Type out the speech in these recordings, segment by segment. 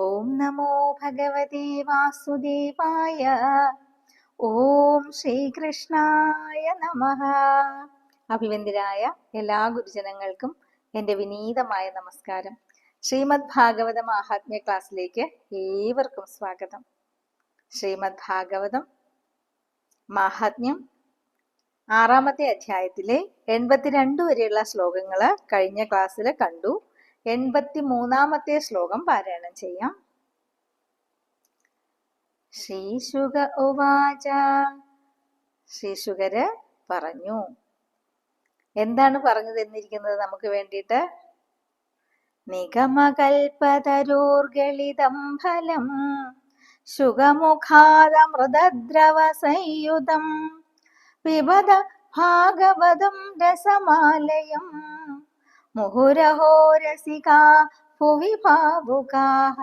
ഓം നമോ ഭഗവതി വാസുദേവായ. ഓം ശ്രീകൃഷ്ണായ നമ. അഭിവന്ദരായ എല്ലാ ഗുരുജനങ്ങൾക്കും എന്റെ വിനീതമായ നമസ്കാരം. ശ്രീമദ് ഭാഗവത മഹാത്മ്യ ക്ലാസ്സിലേക്ക് ഏവർക്കും സ്വാഗതം. ശ്രീമദ് ഭാഗവതം മാഹാത്മ്യം ആറാമത്തെ അധ്യായത്തിലെ എൺപത്തിരണ്ട് വരെയുള്ള ശ്ലോകങ്ങൾ കഴിഞ്ഞ ക്ലാസ്സിൽ കണ്ടു. എൺപത്തി മൂന്നാമത്തെ ശ്ലോകം പാരായണം ചെയ്യാം. ശ്രീശുക ഉവാച. ശ്രീശുകര് പറഞ്ഞു. എന്താണ് പറഞ്ഞു തന്നിരിക്കുന്നത് നമുക്ക് വേണ്ടിയിട്ട്? നിഗമകൽപതരോർഗളിതം ഫലം ശുഗമുഖാദമൃതദ്രവ സംയുതം പിബത ഭാഗവതം രസമാലയം മുഹുരഹോ ഭുവി ഭാവുകാഹ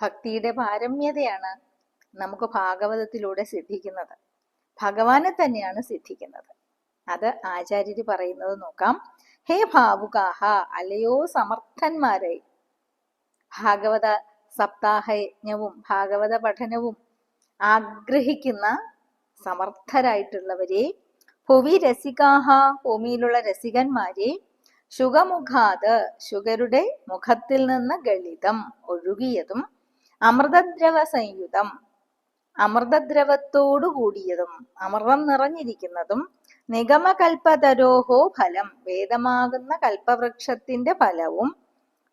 ഭക്തിയുടെ പാരമ്യതയാണ് നമുക്ക് ഭാഗവതത്തിലൂടെ സിദ്ധിക്കുന്നത്. ഭഗവാനെ തന്നെയാണ് സിദ്ധിക്കുന്നത്. അത് ആചാര്യര് പറയുന്നത് നോക്കാം. ഹേ ഭാവുകാഹ അലയോ സമർത്ഥന്മാരെ. ഭാഗവത സപ്താഹയജ്ഞവും ഭാഗവത പഠനവും ആഗ്രഹിക്കുന്ന സമർത്ഥരായിട്ടുള്ളവരെ ഭുവി രസികാഹ ഭൂമിയിലുള്ള രസികന്മാരെ ശുഗമുഖാത് ശുഗരുടെ മുഖത്തിൽ നിന്ന് ഗളിതം ഒഴുകിയതും അമൃതദ്രവ സംയുതം അമൃതദ്രവത്തോടു കൂടിയതും അമൃതം നിറഞ്ഞിരിക്കുന്നതും നിഗമകൽപതരോഹോ ഫലം വേദമാകുന്ന കൽപ്പവൃക്ഷത്തിന്റെ ഫലവും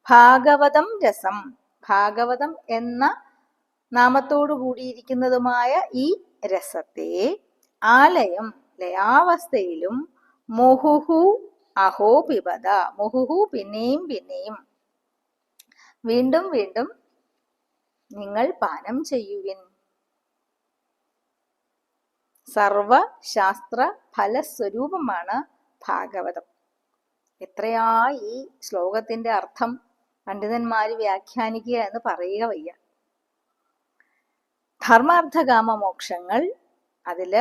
ഭാഗവതം രസം ഭാഗവതം എന്ന നാമത്തോടു കൂടിയിരിക്കുന്നതുമായ ഈ രസത്തെ ആലയം ലയാവസ്ഥയിലും മുഹുഹു അഹോ പിബത മുഹുഹു പിന്നെയും പിന്നെയും. വീണ്ടും വീണ്ടും നിങ്ങൾ പാനം ചെയ്യുവിൻ. സർവ സർവശാസ്ത്ര ഫലസ്വരൂപമാണ് ഭാഗവതം. എത്രയാ ഈ ശ്ലോകത്തിന്റെ അർത്ഥം പണ്ഡിതന്മാർ വ്യാഖ്യാനിക്കുക എന്ന് പറയുക വയ്യ. ധർമാർത്ഥകാമ മോക്ഷങ്ങൾ അതിൽ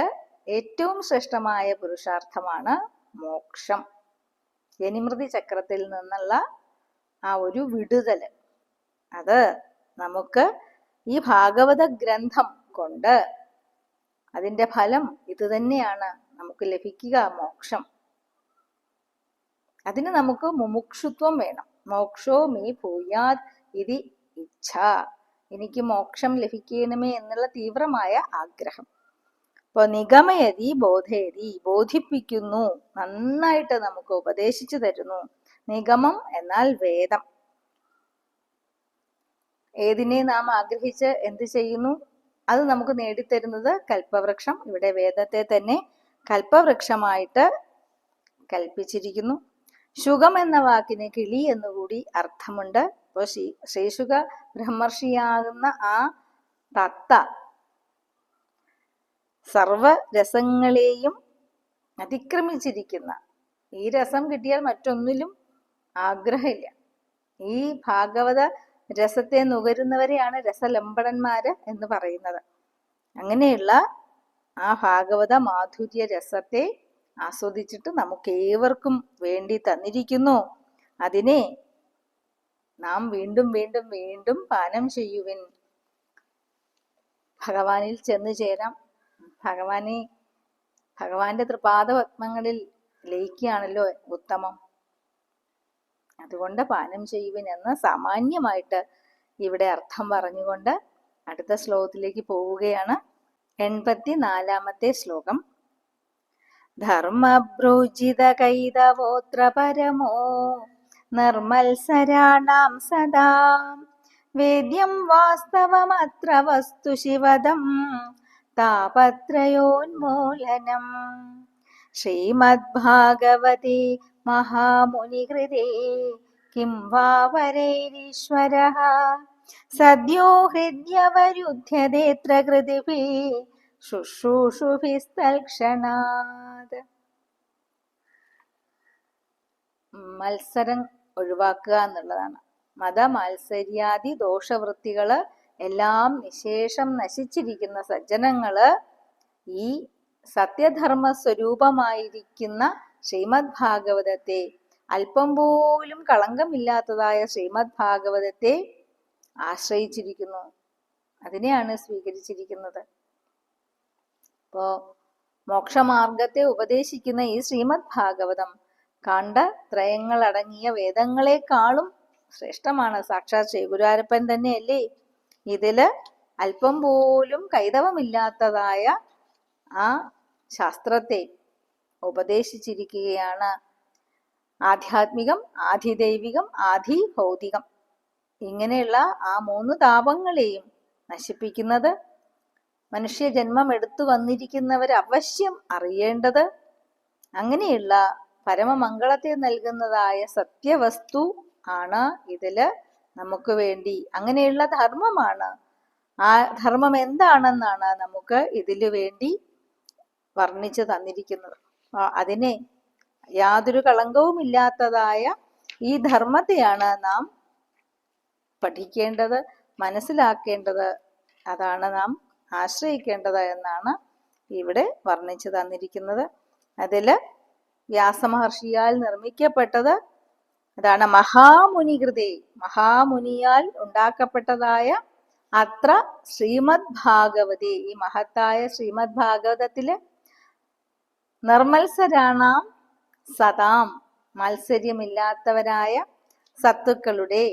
ഏറ്റവും ശ്രേഷ്ഠമായ പുരുഷാർത്ഥമാണ് മോക്ഷം. ജനിമൃതി ചക്രത്തിൽ നിന്നുള്ള ആ ഒരു വിടുതൽ അത് നമുക്ക് ഈ ഭാഗവത ഗ്രന്ഥം കൊണ്ട് അതിന്റെ ഫലം ഇത് തന്നെയാണ്. നമുക്ക് ലഭിക്കുക മോക്ഷം. അതിന് നമുക്ക് മുമുക്ഷുത്വം വേണം. മോക്ഷോ മീ ഭൂയാത് ഇതി ഇച്ഛ. എനിക്ക് മോക്ഷം ലഭിക്കണമേ എന്നുള്ള തീവ്രമായ ആഗ്രഹം. അപ്പൊ നിഗമയതി ബോധയതി ബോധിപ്പിക്കുന്നു നന്നായിട്ട് നമുക്ക് ഉപദേശിച്ചു തരുന്നു. നിഗമം എന്നാൽ വേദം. ഏതിനെ നാം ആഗ്രഹിച്ച് എന്ത് ചെയ്യുന്നു? അത് നമുക്ക് നേടിത്തരുന്നത് കൽപ്പവൃക്ഷം. ഇവിടെ വേദത്തെ തന്നെ കൽപ്പവൃക്ഷമായിട്ട് കൽപ്പിച്ചിരിക്കുന്നു. ശുഗം എന്ന വാക്കിന് കിളി എന്നുകൂടി അർത്ഥമുണ്ട്. അപ്പോൾ ശ്രീ ശ്രീശുക ബ്രഹ്മർഷിയാകുന്ന ആ തത്ത സർവ രസങ്ങളെയും അതിക്രമിച്ചിരിക്കുന്ന. ഈ രസം കിട്ടിയാൽ മറ്റൊന്നിലും ആഗ്രഹമില്ല. ഈ ഭാഗവത രസത്തെ നുകരുന്നവരെയാണ് രസലംബടന്മാര് എന്ന് പറയുന്നത്. അങ്ങനെയുള്ള ആ ഭാഗവത മാധുര്യ രസത്തെ ആസ്വദിച്ചിട്ട് നമുക്ക് ഏവർക്കും വേണ്ടി തന്നിരിക്കുന്നു. അതിനെ നാം വീണ്ടും വീണ്ടും വീണ്ടും പാനം ചെയ്യുവിൻ. ഭഗവാനിൽ ചെന്നു ചേരാം. ഭഗവാനെ ഭഗവാന്റെ തൃപാദ പത്മങ്ങളിൽ ലയിക്കുകയാണല്ലോ ഉത്തമം. അതുകൊണ്ട് പാനം ചെയ്യുവിൻ എന്ന് സാമാന്യമായിട്ട് ഇവിടെ അർത്ഥം പറഞ്ഞുകൊണ്ട് അടുത്ത ശ്ലോകത്തിലേക്ക് പോവുകയാണ്. എൺപത്തി നാലാമത്തെ ശ്ലോകം. ധർമ്മഭ്രോജിത കൈതവോത്ര പരമോ നിർമത്സരാണാം സദാ. വേദ്യം വാസ്തവമത്ര വസ്തു ശിവദം താപത്രയോന്മൂലനം. ശ്രീമദ്ഭാഗവതി മഹാമുനികൃതേ കിം വാ വരൈരീശ്വര? സദ്യോ ഹൃദ്യവരുദ്ധ്യതേത്ര കൃതിഭിः ശുശ്രൂഷുഭിസ്തൽക്ഷണാത് മത്സരം ഒഴിവാക്കുക എന്നുള്ളതാണ്. മതമാത്സര്യാദി ദോഷവൃത്തികൾ എല്ലാം നിശേഷം നശിച്ചിരിക്കുന്ന സജ്ജനങ്ങൾ ഈ സത്യധർമ്മ സ്വരൂപമായിരിക്കുന്ന ശ്രീമദ് ഭാഗവതത്തെ അല്പം പോലും കളങ്കമില്ലാത്തതായ ശ്രീമദ് ഭാഗവതത്തെ ആശ്രയിച്ചിരിക്കുന്നു. അതിനെയാണ് സ്വീകരിച്ചിരിക്കുന്നത്. ഇപ്പോ മോക്ഷമാർഗത്തെ ഉപദേശിക്കുന്ന ഈ ശ്രീമദ് ഭാഗവതം കണ്ട ത്രയങ്ങളടങ്ങിയ വേദങ്ങളെക്കാളും ശ്രേഷ്ഠമാണ്. സാക്ഷാത് ശ്രീഗുരുവാരപ്പൻ തന്നെയല്ലേ? ഇതിൽ അല്പം പോലും കൈതവമില്ലാത്തതായ ആ ശാസ്ത്രത്തെ ഉപദേശിച്ചിരിക്കുകയാണ്. ആധ്യാത്മികം ആധിദൈവികം ആധി ഭൗതികം ഇങ്ങനെയുള്ള ആ മൂന്ന് താപങ്ങളെയും നശിപ്പിക്കുന്നത് മനുഷ്യ ജന്മം എടുത്തു വന്നിരിക്കുന്നവർ അവശ്യം അറിയേണ്ടത് അങ്ങനെയുള്ള പരമമംഗളത്തെ നൽകുന്നതായ സത്യവസ്തു ആണ് ഇതിൽ നമുക്ക് വേണ്ടി. അങ്ങനെയുള്ള ധർമ്മമാണ്. ആ ധർമ്മം എന്താണെന്നാണ് നമുക്ക് ഇതിൽ വേണ്ടി വർണിച്ചു തന്നിരിക്കുന്നത്. അതിനെ യാതൊരു കളങ്കവും ഇല്ലാത്തതായ ഈ ധർമ്മത്തെയാണ് നാം പഠിക്കേണ്ടത് മനസ്സിലാക്കേണ്ടത്. അതാണ് നാം ആശ്രയിക്കേണ്ടത് എന്നാണ് ഇവിടെ വർണിച്ചു തന്നിരിക്കുന്നത്. അതിൽ വ്യാസമഹർഷിയാൽ നിർമ്മിക്കപ്പെട്ടത് അതാണ് മഹാമുനികൃതി. മഹാമുനിയാൽ ഉണ്ടാക്കപ്പെട്ടതായ അത്ര ശ്രീമദ് ഭാഗവതി. ഈ മഹത്തായ ശ്രീമദ് ഭാഗവതത്തിൽ നിർമത്സരാണാം സദാം മത്സര്യമില്ലാത്തവരായ സത്തുക്കളുടെ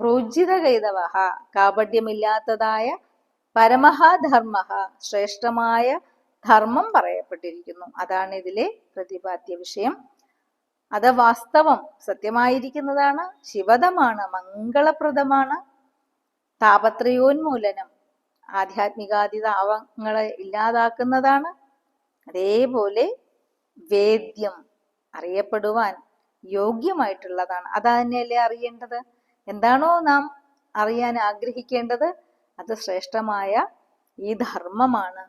ഭ്രൂജിത കൈതവഹ പരമഹ പരമഹാധർമ്മ ശ്രേഷ്ഠമായ ധർമ്മം പറയപ്പെട്ടിരിക്കുന്നു. അതാണ് ഇതിലെ പ്രതിപാദ്യ വിഷയം. അത് വാസ്തവം സത്യമായിരിക്കുന്നതാണ് ശിവതമാണ് മംഗളപ്രദമാണ് താപത്രയോന്മൂലനം ആധ്യാത്മികാതിതാവങ്ങളെ ഇല്ലാതാക്കുന്നതാണ് അതേപോലെ വേദ്യം അറിയപ്പെടുവാൻ യോഗ്യമായിട്ടുള്ളതാണ്. അത് തന്നെയല്ലേ അറിയേണ്ടത്? എന്താണോ നാം അറിയാൻ ആഗ്രഹിക്കേണ്ടത്? അത് ശ്രേഷ്ഠമായ ഈ ധർമ്മമാണ്.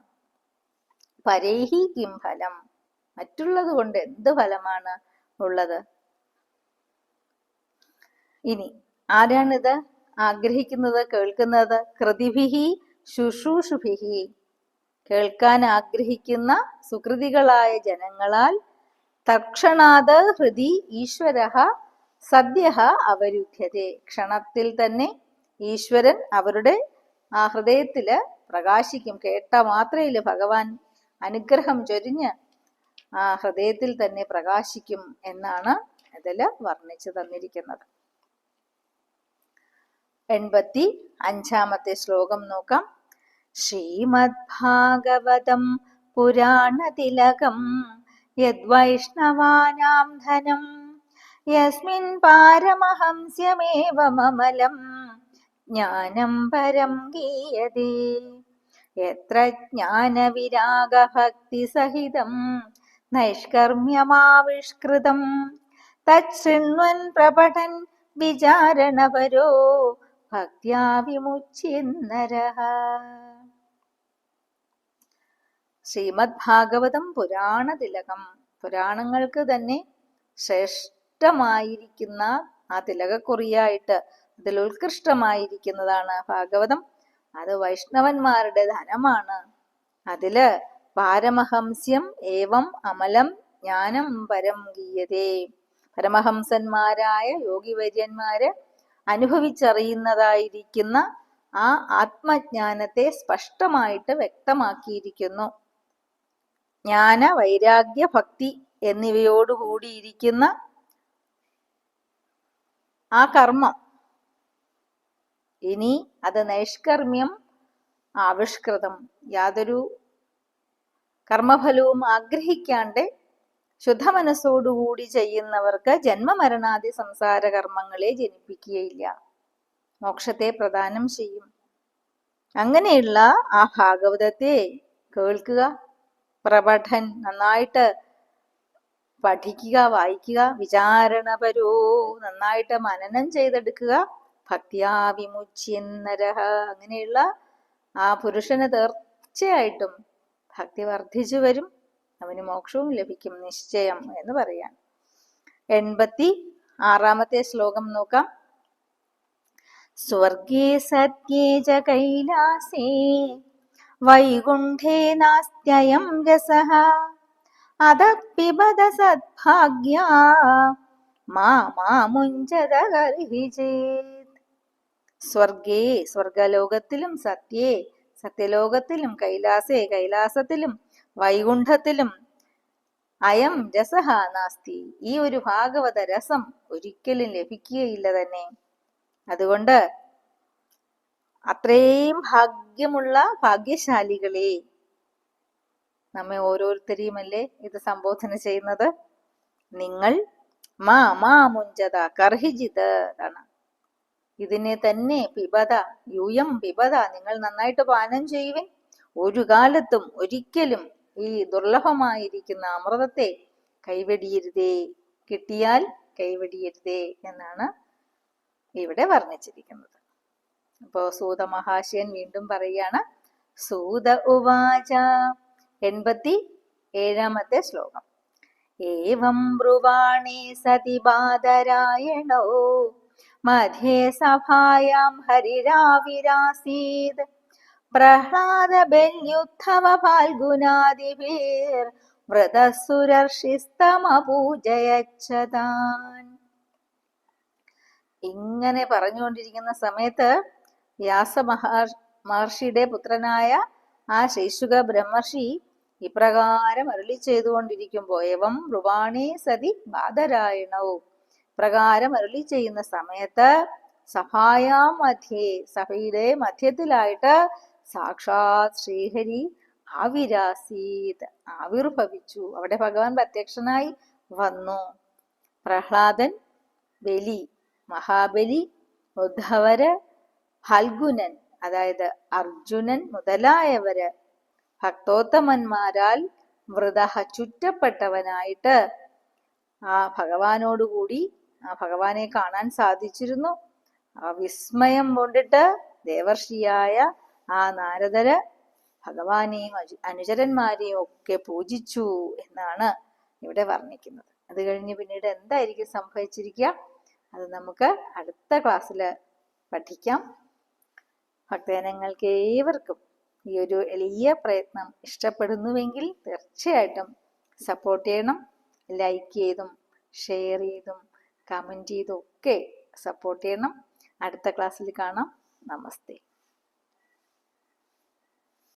പരേഹി കിം ഫലം? മറ്റുള്ളത് കൊണ്ട് എന്ത് ഫലമാണ് ഉള്ളത്? ഇനി ആരാണിത് ആഗ്രഹിക്കുന്നത് കേൾക്കുന്നത്? കൃതിഭിഹി ശുശ്രൂഷുഭിഹി. കേൾക്കാൻ ആഗ്രഹിക്കുന്ന സുകൃതികളായ ജനങ്ങളാൽ തക്ഷണാത് ഹൃദി ഈശ്വര സദ്യ അവരുദ്ധ്യതേ ക്ഷണത്തിൽ തന്നെ ഈശ്വരൻ അവരുടെ ആ ഹൃദയത്തിൽ പ്രകാശിക്കും. കേട്ട മാത്രയിൽ ഭഗവാൻ അനുഗ്രഹം ചൊരിഞ്ഞ് ആ ഹൃദയത്തിൽ തന്നെ പ്രകാശിക്കും എന്നാണ് ഇതിൽ വർണിച്ചു തന്നിരിക്കുന്നത്. എൺപത്തി അഞ്ചാമത്തെ ശ്ലോകം നോക്കാം. ശ്രീമദ് ഭാഗവതം പുരാണതിലകം യദ്വൈഷ്ണവാനാം ധനം യസ്മിൻ പാരമഹംസ്യമേവമലം ജ്ഞാനം പരം ഗീയതേ. യത്ര ജ്ഞാനവിരാഗഭക്തിസഹിതം നൈഷ്കർമ്മ്യമാവിഷ്കൃതം. തച്ഛൃണ്വൻ പ്രപഠൻ വിചാരണപരോ ശ്രീമദ് ഭാഗവതം പുരാണ തിലകം പുരാണങ്ങൾക്ക് തന്നെ ശ്രേഷ്ഠമായിരിക്കുന്ന ആ തിലകക്കുറിയായിട്ട് അതിൽ ഉത്കൃഷ്ടമായിരിക്കുന്നതാണ് ഭാഗവതം. അത് വൈഷ്ണവന്മാരുടെ ധനമാണ്. അതിൽ പാരമഹംസ്യം ഏവം അമലം ജ്ഞാനം പരം ഗീയതേ. പരമഹംസന്മാരായ യോഗിവര്യന്മാര് അനുഭവിച്ചറിയുന്നതായിരിക്കുന്ന ആ ആത്മജ്ഞാനത്തെ സ്പഷ്ടമായിട്ട് വ്യക്തമാക്കിയിരിക്കുന്നു. ജ്ഞാന വൈരാഗ്യ ഭക്തി എന്നിവയോടുകൂടിയിരിക്കുന്ന ആ കർമ്മം ഇനി അത് നൈഷ്കർമ്മ്യം ആവിഷ്കൃതം. യാതൊരു കർമ്മഫലവും ആഗ്രഹിക്കാണ്ട് ശുദ്ധമനസ്സോടുകൂടി ചെയ്യുന്നവർക്ക് ജന്മമരണാദി സംസാര കർമ്മങ്ങളെ ജനിപ്പിക്കുകയില്ല. മോക്ഷത്തെ പ്രദാനം ചെയ്യും. അങ്ങനെയുള്ള ആ ഭാഗവതത്തെ കേൾക്കുക പ്രപഠൻ നന്നായിട്ട് പഠിക്കുക വായിക്കുക വിചാരണപരോ നന്നായിട്ട് മനനം ചെയ്തെടുക്കുക ഭക്തിയാ വിമുച്യന്നരഹ അങ്ങനെയുള്ള ആ പുരുഷന് തീർച്ചയായിട്ടും ഭക്തി വർദ്ധിച്ചു വരും. അവന് മോക്ഷവും ലഭിക്കും നിശ്ചയം എന്ന് പറയാൻ. എൺപത്തി ആറാമത്തെ ശ്ലോകം നോക്കാം. സ്വർഗേ സത്യേ ച കൈലാസേ വൈകുണ്ഠേ നാസ്ത്യയം രസഃ അതപിബദ സദ്ഭാഗ്യ മാ മാമുഞ്ചത ഗർഹിചേത് സ്വർഗേ സ്വർഗലോകത്തിലും സത്യേ സത്യലോകത്തിലും കൈലാസേ കൈലാസത്തിലും വൈകുണ്ഠത്തിലും അയം രസഹ നാസ്തി. ഈ ഒരു ഭാഗവത രസം ഒരിക്കലും ലഭിക്കുകയില്ല തന്നെ. അതുകൊണ്ട് അത്രയും ഭാഗ്യമുള്ള ഭാഗ്യശാലികളെ നമ്മെ ഓരോരുത്തരെയും അല്ലേ ഇത് സംബോധന ചെയ്യുന്നത്? നിങ്ങൾ മാ മാ മുഞ്ചത കർഹിജിത് ആണ് ഇതിനെ തന്നെ പിബത യൂയം പിബത നിങ്ങൾ നന്നായിട്ട് പാനം ചെയ്യുവിൻ. ഒരു കാലത്തും ഒരിക്കലും ഈ ദുർലഭമായിരിക്കുന്ന അമൃതത്തെ കൈവെടിയരുതേ. കിട്ടിയാൽ കൈവെടിയരുതേ എന്നാണ് ഇവിടെ വർണിച്ചിരിക്കുന്നത്. അപ്പോ സൂത മഹാശയൻ വീണ്ടും പറയുകയാണ് സൂത ഉവാച. എൺപത്തി ഏഴാമത്തെ ശ്ലോകം. ഏവം ബ്രുവാണി സതി ബാദരായണോ മധ്യേ സഭായാം ഹരിരാവിരാസീത്. प्रह्लादबल्युत्थव ഫാൽഗുനാദിഭിർ വ്രതസുരർഷിസ്തമപൂജയച്ചതാൻ. ഇങ്ങനെ പറഞ്ഞുകൊണ്ടിരിക്കുന്ന സമയത്ത് വ്യാസ മഹാ മഹർഷിയുടെ പുത്രനായ ആ ശൈശുക ബ്രഹ്മർഷി ഇപ്രകാരം അരുളി ചെയ്തുകൊണ്ടിരിക്കുമ്പോ എവം റുവാണി സതി ബാധരായണവും പ്രകാരം അരുളി ചെയ്യുന്ന സമയത്ത് സഭായാം മധ്യേ സഭയുടെ മധ്യത്തിലായിട്ട് സാക്ഷാത് ശ്രീഹരി ആവിരാസീത് ആവിർഭവിച്ചു. അവിടെ ഭഗവാൻ പ്രത്യക്ഷനായി വന്നു. പ്രഹ്ലാദൻ ബലി മഹാബലി ഉദ്ധവര് ഫൽഗുനൻ അതായത് അർജുനൻ മുതലായവര് ഭക്തോത്തമന്മാരാൽ മൃതഹ ചുറ്റപ്പെട്ടവനായിട്ട് ആ ഭഗവാനോടുകൂടി ആ ഭഗവാനെ കാണാൻ സാധിച്ചിരുന്നു. ആ വിസ്മയം കൊണ്ടിട്ട് ദേവർഷിയായ ആ നാരദര് ഭഗവാനെയും അനുചരന്മാരെയും ഒക്കെ പൂജിച്ചു എന്നാണ് ഇവിടെ വർണിക്കുന്നത്. അത് കഴിഞ്ഞ് പിന്നീട് എന്തായിരിക്കും സംഭവിച്ചിരിക്കുക? അത് നമുക്ക് അടുത്ത ക്ലാസ്സിൽ പഠിക്കാം. ഭക്തജനങ്ങൾക്ക് ഏവർക്കും ഈ ഒരു എളിയ പ്രയത്നം ഇഷ്ടപ്പെടുന്നുവെങ്കിൽ തീർച്ചയായിട്ടും സപ്പോർട്ട് ചെയ്യണം. ലൈക്ക് ചെയ്തും ഷെയർ ചെയ്തും കമന്റ് ചെയ്തും ഒക്കെ സപ്പോർട്ട് ചെയ്യണം. അടുത്ത ക്ലാസ്സിൽ കാണാം. നമസ്തേ.